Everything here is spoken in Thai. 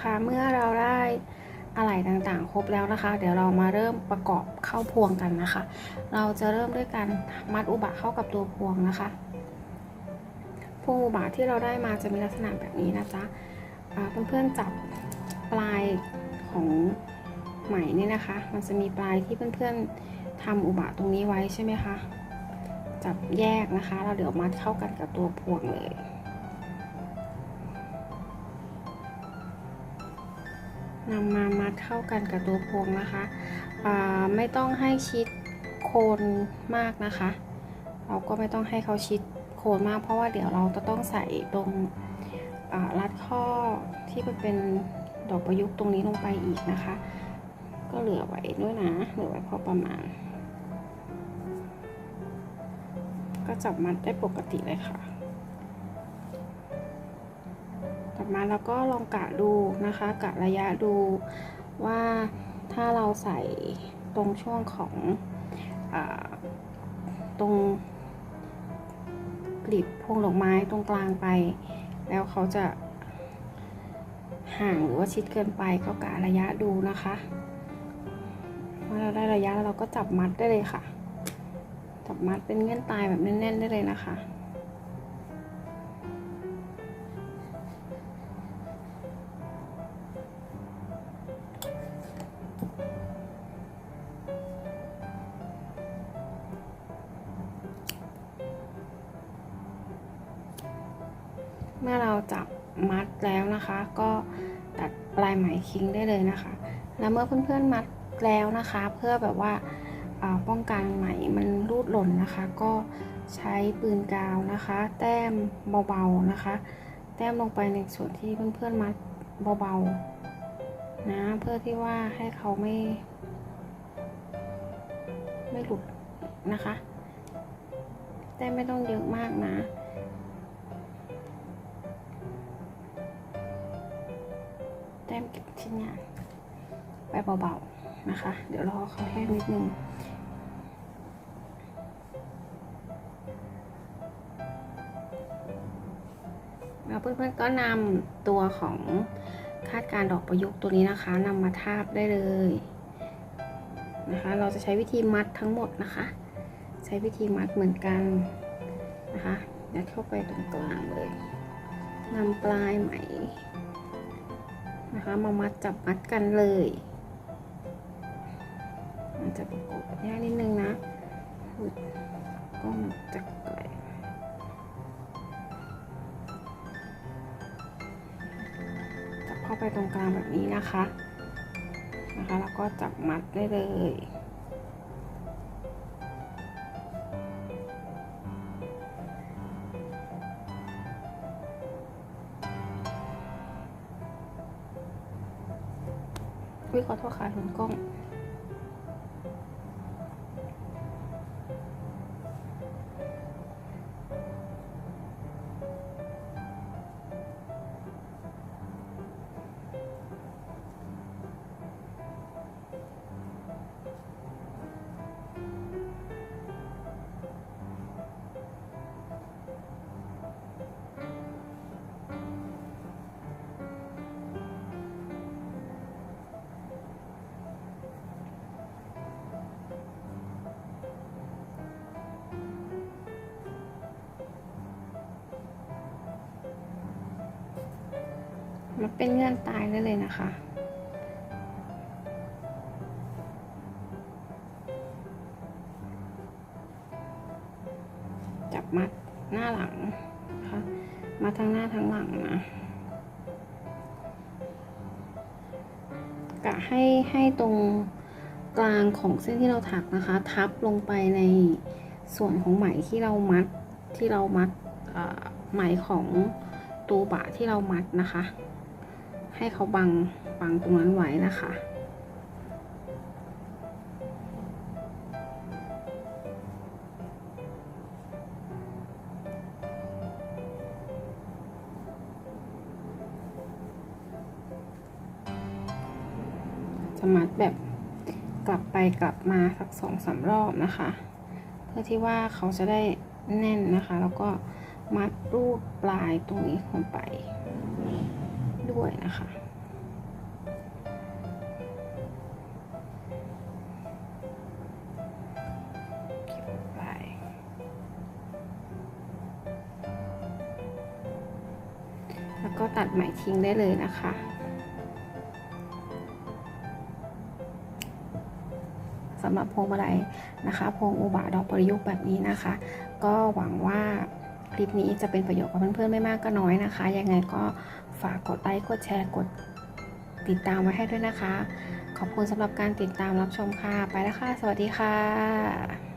ค่ะเมื่อเราได้อะไหล่ต่างๆ ครบแล้วนะคะ เดี๋ยวเรามาเริ่มประกอบเข้าพวงกันนะคะ เราจะเริ่มด้วยการมัดอุบะเข้ากับตัวพวงนะคะพวงอุบะที่เราได้มาจะมีลักษณะแบบนี้นะจ๊ะเพื่อนๆจับปลายของไหมนี่นะคะ มันจะมีปลายที่เพื่อนๆทำอุบะตรงนี้ไว้ใช่ไหมคะ จับแยกนะคะ เราเดี๋ยวมัดเข้ากันกับตัวพวงเลย นำมามัดเข้ากันกับตัวพวงนะคะไม่ต้องให้ชิดโคนมากนะคะ เราก็ไม่ต้องให้เขาชิดโคนมาก เพราะว่าเดี๋ยวเราจะต้องใส่ตรงรัดข้อที่มันเป็นดอกประยุกต์ตรงนี้ลงไปอีกนะคะ ก็เหลือไว้ด้วยนะ เหลือไว้พอประมาณ ก็จับมัดได้ปกติเลยค่ะ ต่อมาเราก็ลองกะดูนะคะ กะระยะดูว่าถ้าเราใส่ตรงช่วงของอตรงกลีบพวงดอกไม้ตรงกลางไป แล้วเขาจะห่างหรือว่าชิดเกินไปก็กะระยะดูนะคะเมื่อเราได้ระยะแล้วเราก็จับมัดได้เลยค่ะับมัดเป็นเงื่อนตายแบบแน่นๆได้เลยนะคะ เมื่อเราจับมัดแล้วนะคะ ก็ตัดปลายไหมคิงได้เลยนะคะ แล้วเมื่อเพื่อนๆมัดแล้วนะคะ เพื่อแบบว่า ป้องกันไหมมันรูดหล่นนะคะ ก็ใช้ปืนกาวนะคะ แต้มเบาๆนะคะ แต้มลงไปในส่วนที่เพื่อนๆมัดเบาๆนะเพื่อที่ว่าให้เขาไม่ ไม่หลุดนะคะ แต้มไม่ต้องเยอะมากนะแต้มเก็บชิ้นงานไปเบาๆนะคะ เดี๋ยวรอเขาแห้งนิดนึง เพื่อนๆก็นำตัวของคาดการดอกประยุกต์ตัวนี้นะคะนำมาทาบได้เลยนะคะ เราจะใช้วิธีมัดทั้งหมดนะคะ ใช้วิธีมัดเหมือนกันนะคะยัดเข้าไปตรงกลางเลยนำปลายไหมนะคะมามัดจับมัดกันเลย มันจะประกบยากนิดนึงนะก็มันจะไกล เข้าไปตรงกลางแบบนี้นะคะนะคะแล้วก็จับมัดได้เลยวิขอโทษค่ะหนุนกล้อง มันเป็นเงื่อนตายได้เลยนะคะ จับมัดหน้าหลังนะคะมาทั้งหน้าทั้งหลังนะกะให้ให้ตรงกลางของเส้นที่เราถักนะคะ ทับลงไปในส่วนของไหมที่เรามัดที่เรามัดไหมของตัวบะที่เรามัดนะคะ ให้เขาบังบังตรงนั้นไว้นะคะ จะมัดแบบกลับไปกลับมาสักสองสามรอบนะคะ เพื่อที่ว่าเขาจะได้แน่นนะคะ แล้วก็มัดรูดปลายตรงนี้ลงไป ด้วยนะคะเก็บปลายแล้วก็ตัดไหมทิ้งได้เลยนะคะสำหรับพวงมาลัยนะคะพวงอุบะดอกประยุกต์แบบนี้นะคะ ก็หวังว่าคลิปนี้จะเป็นประโยชน์กับเพื่อนๆไม่มากก็น้อยนะคะ ยังไงก็ ฝากกดไลค์กดแชร์กดติดตามไว้ให้ด้วยนะคะ ขอบคุณสำหรับการติดตามรับชมค่ะ ไปแล้วค่ะ สวัสดีค่ะ